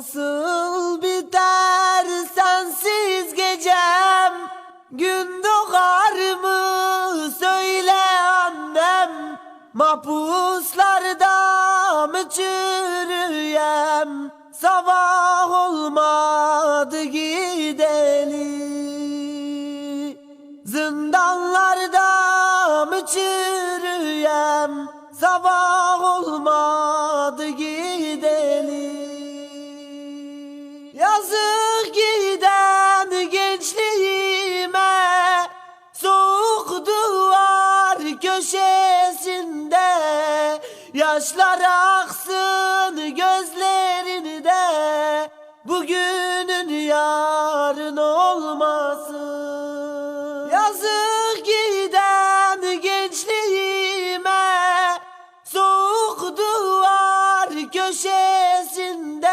Nasıl biter sensiz gecem? Gün doğar mı? Söyle annem. Mahpuslarda mı çürüyem? Sabah olmadı gideli. Zindanlarda mı çürüyem? Sabah olmadı gideli Yazık giden gençliğime Soğuk duvar köşesinde Yaşlar aksın gözlerinde. Bugünün yarın olmasın. Yazık giden gençliğime Soğuk duvar köşesinde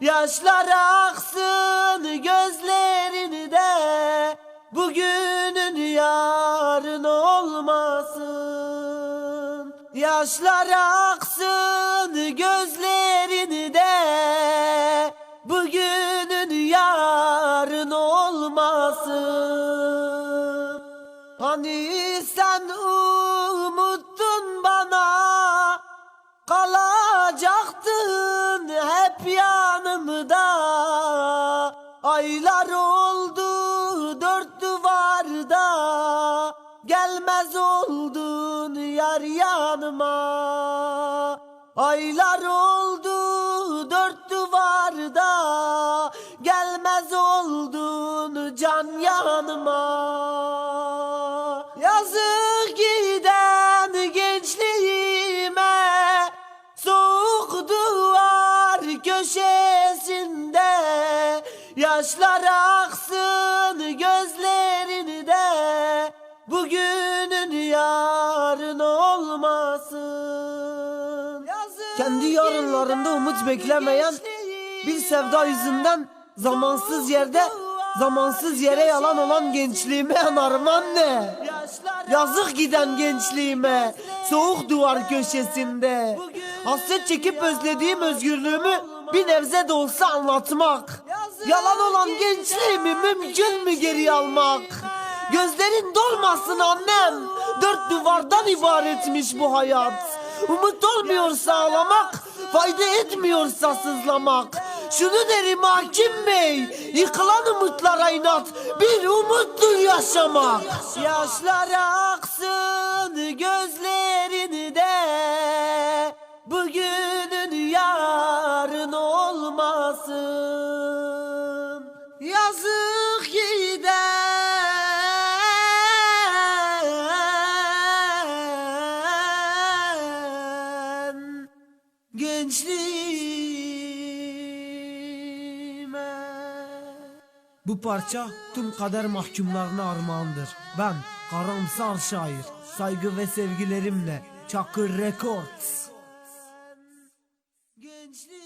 Yaşlar aksın gözlerinde Bugünün yarın olmasın. Yaşlar aksın gözlerinde Bugünün yarın olmasın. Hani sen umuttun bana Kalacaktın Aylar oldu dört duvarda Gelmez oldun yar yanıma. Aylar oldu dört duvarda Gelmez oldun can yanıma. Yazık giden gençliğime Soğuk duvar köşesinde Yaşlar aksın gözlerinde Bugünün yarın olmasın. Kendi yarınlarında umut beklemeyen Bir sevda yüzünden zamansız yerde Zamansız yere yalan olan gençliğime yanarım anne Yazık giden gençliğime Soğuk duvar köşesinde. Hasret çekip özlediğim özgürlüğümü Bir nebze de olsa anlatmak Yalan olan gençliğimi mümkün mü geri almak? Gözlerin dolmasın annem. Dört duvardan ibaretmiş bu hayat. Umut olmuyorsa ağlamak Fayda etmiyorsa sızlamak. Şunu derim hakim bey Yıkılan umutlara inat Bir umuttur yaşamak. Yaşlar aksın gözlerinde Bugünün yarın olmasın gençliğime Bu parça tüm kader mahkumlarına armağandır. Ben karamsar şair, saygı ve sevgilerimle Çakır Records. Gençliğime